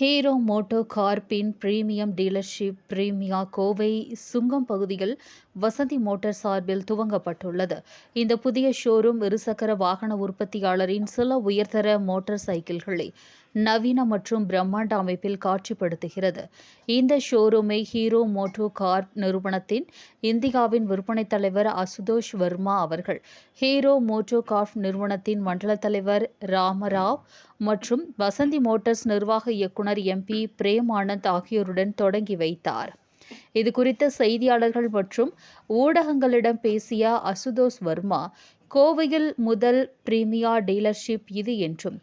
Hero மோட்டோ கார்ப்பின் premium dealership Premia Kovai Sungam பகுதியில் Vasanthi motor சார்பில் துவங்கப்பட்டுள்ளது. இந்த புதிய ஷோரூம் இருசக்கர வாகன உற்பத்தியாளரின் சில உயர்தர மோட்டார் சைக்கிள்களை நவீன மற்றும் பிரம்மாண்ட அமைப்பில் காட்சிப்படுத்துகிறது. இந்த ஷோரூமை ஹீரோ மோட்டோ கார் நிறுவனத்தின் இந்தியாவின் விற்பனை தலைவர் அசுதோஷ் வர்மா அவர்கள் ஹீரோ மோட்டோ கார்ப் நிறுவனத்தின் மண்டல தலைவர் ராமராவ் மற்றும் வசந்தி மோட்டார்ஸ் நிர்வாக இயக்குனர் எம்பி பிரேம் ஆனந்த் ஆகியோருடன் தொடங்கி வைத்தார். இது குறித்து செய்தியாளர்கள் மற்றும் ஊடகங்களிடம் பேசிய அசுதோஷ் வர்மா கோவையில் முதல் பிரீமியா டீலர்ஷிப் இது என்றும்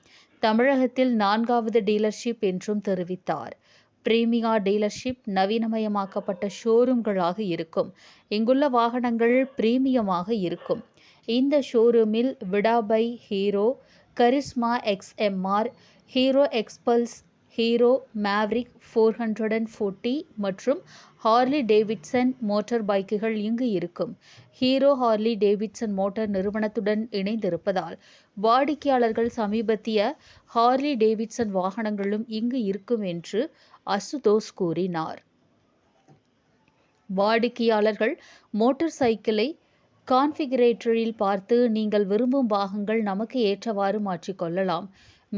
தமிழகத்தில் நான்காவது டீலர்ஷிப் என்றும் தெரிவித்தார். பிரீமியா டீலர்ஷிப் நவீனமயமாக்கப்பட்ட ஷோரூம்களாக இருக்கும். இங்குள்ள வாகனங்கள் பிரீமியமாக இருக்கும். இந்த ஷோரூமில் விடாபை Hero Karizma XMR Hero Xpulse Hero Mavrick four hundred and forty மற்றும் ஹார்லி டேவிட்சன் மோட்டார் பைக்குகள் இங்கு இருக்கும். ஹீரோ ஹார்லி டேவிட்சன் மோட்டார் நிறுவனத்துடன் இணைந்திருப்பதால் வாடிக்கையாளர்கள் சமீபத்திய ஹார்லி டேவிட்சன் வாகனங்களும் இங்கு இருக்கும் என்று அசுதோஸ் கூறினார். வாடிக்கையாளர்கள் மோட்டார் சைக்கிளை கான்ஃபிகரேட்டரில் பார்த்து நீங்கள் விரும்பும் பாகங்கள் நமக்கு ஏற்றவாறு மாற்றிக்கொள்ளலாம்.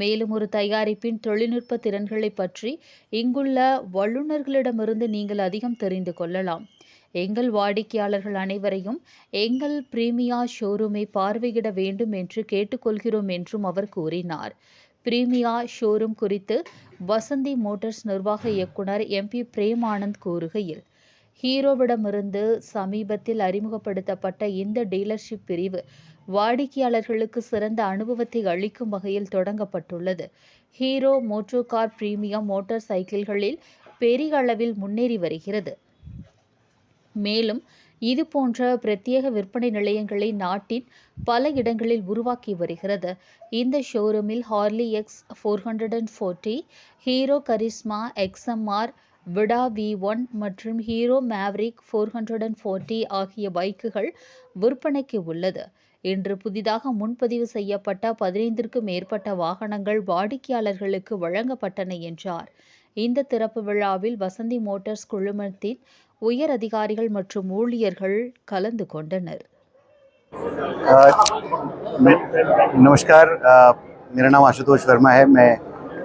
மேலும் ஒரு தயாரிப்பின் தொழில்நுட்ப திறன்களை பற்றி இங்குள்ள வல்லுநர்களிடமிருந்து நீங்கள் அதிகம் தெரிந்து கொள்ளலாம். எங்கள் வாடிக்கையாளர்கள் அனைவரையும் எங்கள் பிரீமியா ஷோரூமை பார்வையிட வேண்டும் என்று கேட்டுக்கொள்கிறோம் என்றும் அவர் கூறினார். பிரீமியா ஷோரூம் குறித்து வசந்தி மோட்டார்ஸ் நிர்வாக இயக்குனர் எம்பி பிரேம் ஆனந்த் கூறுகையில் ஹீரோவிடமிருந்து சமீபத்தில் அறிமுகப்படுத்தப்பட்ட இந்த டீலர்ஷிப் பிரிவு வாடிக்கையாளர்களுக்கு சிறந்த அனுபவத்தை அளிக்கும் வகையில் தொடங்கப்பட்டுள்ளது. Hero Moto car premium motor சைக்கிள்களில் பெரிய அளவில் முன்னேறி வருகிறது. மேலும் இது போன்ற பிரத்யேக விற்பனை நிலையங்களை நாட்டின் பல இடங்களில் உருவாக்கி வருகிறது. இந்த ஷோரூமில் Harley X four hundred and forty Hero Karizma XMR Vida V one மற்றும் Hero Mavrick four hundred and forty ஆகிய பைக்குகள் விற்பனைக்கு உள்ளது. இன்று புதிதாக முன்பதிவு செய்யப்பட்ட பதினைந்திற்கும் மேற்பட்ட வாகனங்கள் வாடிக்கையாளர்களுக்கு வழங்கப்பட்டன என்றார் இந்த திறப்பு விழாவில் வசந்தி மோட்டார்ஸ் குழுமத்தின் உயர் அதிகாரிகள் மற்றும் ஊழியர்கள் கலந்து கொண்டனர் नमस्कार अ, मेरा नाम आशुतोष वर्मा है मैं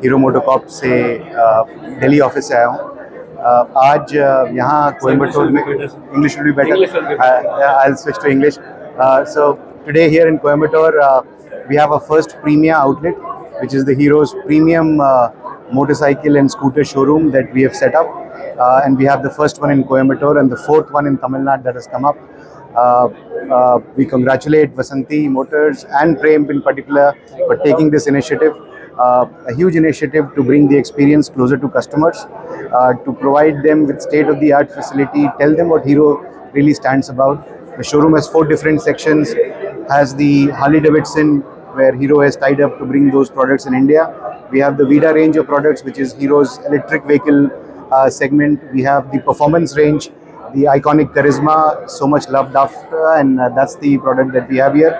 हीरो मोटोकॉप से दिल्ली ऑफिस से आया हूँ अ, आज अ, यहाँ कोयम्बटूर में English will be English will be better I will switch to English so today here in Coimbatore, uh, we have our first premier outlet, which is the Hero's Premium uh, Motorcycle and Scooter Showroom that we have set up. Uh, and we have the first one in Coimbatore and the fourth one in Tamil Nadu that has come up. Uh, uh, we congratulate Vasanti Motors and Prem in particular for taking this initiative. Uh, a huge initiative to bring the experience closer to customers, uh, to provide them with state-of-the-art facility, tell them what Hero really stands about. The showroom has four different sections has the Harley Davidson where Hero has tied up to bring those products in India. We have the Vida range of products, which is Hero's electric vehicle uh, segment. We have the performance range, the iconic Charisma, so much loved after, and uh, that's the product that we have here.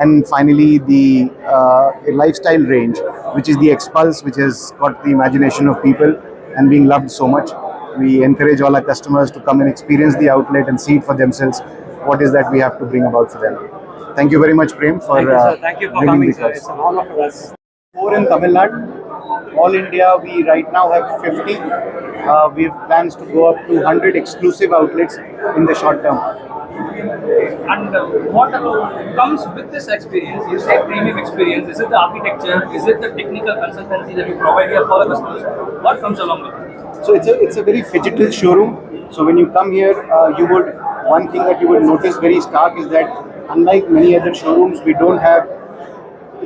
And finally, the uh, lifestyle range, which is the Expulse, which has got the imagination of people and being loved so much. We encourage all our customers to come and experience the outlet and see it for themselves. What is that we have to bring about for them? Thank you very much, Prem, for Thank you, uh, sir. Thank you for coming, sir. us. It's an honor for us. four in Tamil Nadu. All India, we right now have 50. Uh, we have plans to go up to 100 exclusive outlets in the short term. And uh, what comes with this experience? You say premium experience. Is it the architecture? Is it the technical consultancy that you provide here for the customers? What comes along with it? So it's a it's a very phygital showroom. So when you come here, uh, you would one thing that you would notice very stark is that unlike many other showrooms, we don't have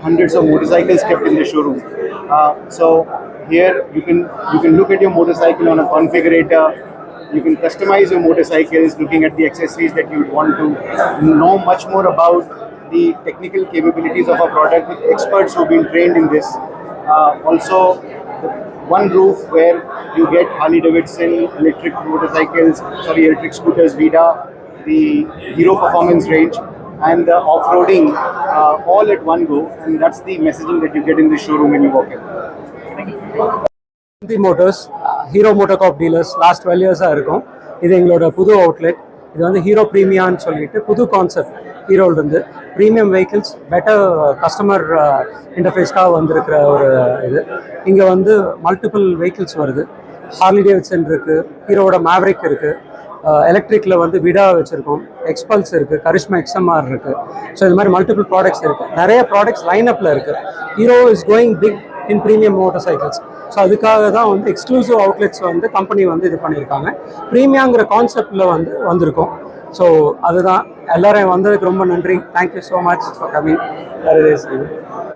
hundreds of motorcycles kept in the showroom. Uh, so here you can you can look at your motorcycle on a configurator. You can customize your motorcycles, looking at the accessories that you would want to know much more about the technical capabilities of our product with experts who've been trained in this. Uh, also, one roof where you get Harley Davidson electric motorcycles, sorry, electric scooters, Vida, the Hero Performance range, and the off-roading uh, all at one go. And that's the messaging that you get in the showroom when you walk in. The motors Hero MotoCorp dealers last twelve இயர்ஸாக இருக்கும். இது எங்களோட புது outlet இது வந்து hero ப்ரீமியான்னு சொல்லிட்டு புது கான்செப்ட் ஹீரோலேருந்து ப்ரீமியம் வெஹிக்கிள்ஸ் பெட்டர் கஸ்டமர் இன்டர்ஃபேஸ்க்காக வந்திருக்கிற ஒரு இது. இங்கே வந்து மல்டிபிள் வெஹிக்கிள்ஸ் வருது. ஹார்லி டேவிட்சன் இருக்குது ஹீரோவோட மேவரிக் இருக்குது எலக்ட்ரிக்கில் வந்து விடா வச்சுருக்கோம். எக்ஸ்பல்ஸ் இருக்குது கரிஷ்மா எக்ஸ்எம்ஆர் இருக்குது ஸோ இது மாதிரி மல்டிபிள் ப்ராடக்ட்ஸ் இருக்குது நிறைய ப்ராடக்ட்ஸ் லைனப்பில் இருக்குது Hero is going big in premium motorcycles so அதுக்காக தான் வந்து எக்ஸ்க்ளூசிவ் அவுட்லெட்ஸ் வந்து கம்பெனி வந்து இது பண்ணியிருக்காங்க. ப்ரீமியாங்கிற கான்செப்டில் வந்து வந்திருக்கோம். ஸோ அதுதான். எல்லோரையும் வந்ததுக்கு ரொம்ப நன்றி. Thank you so much for coming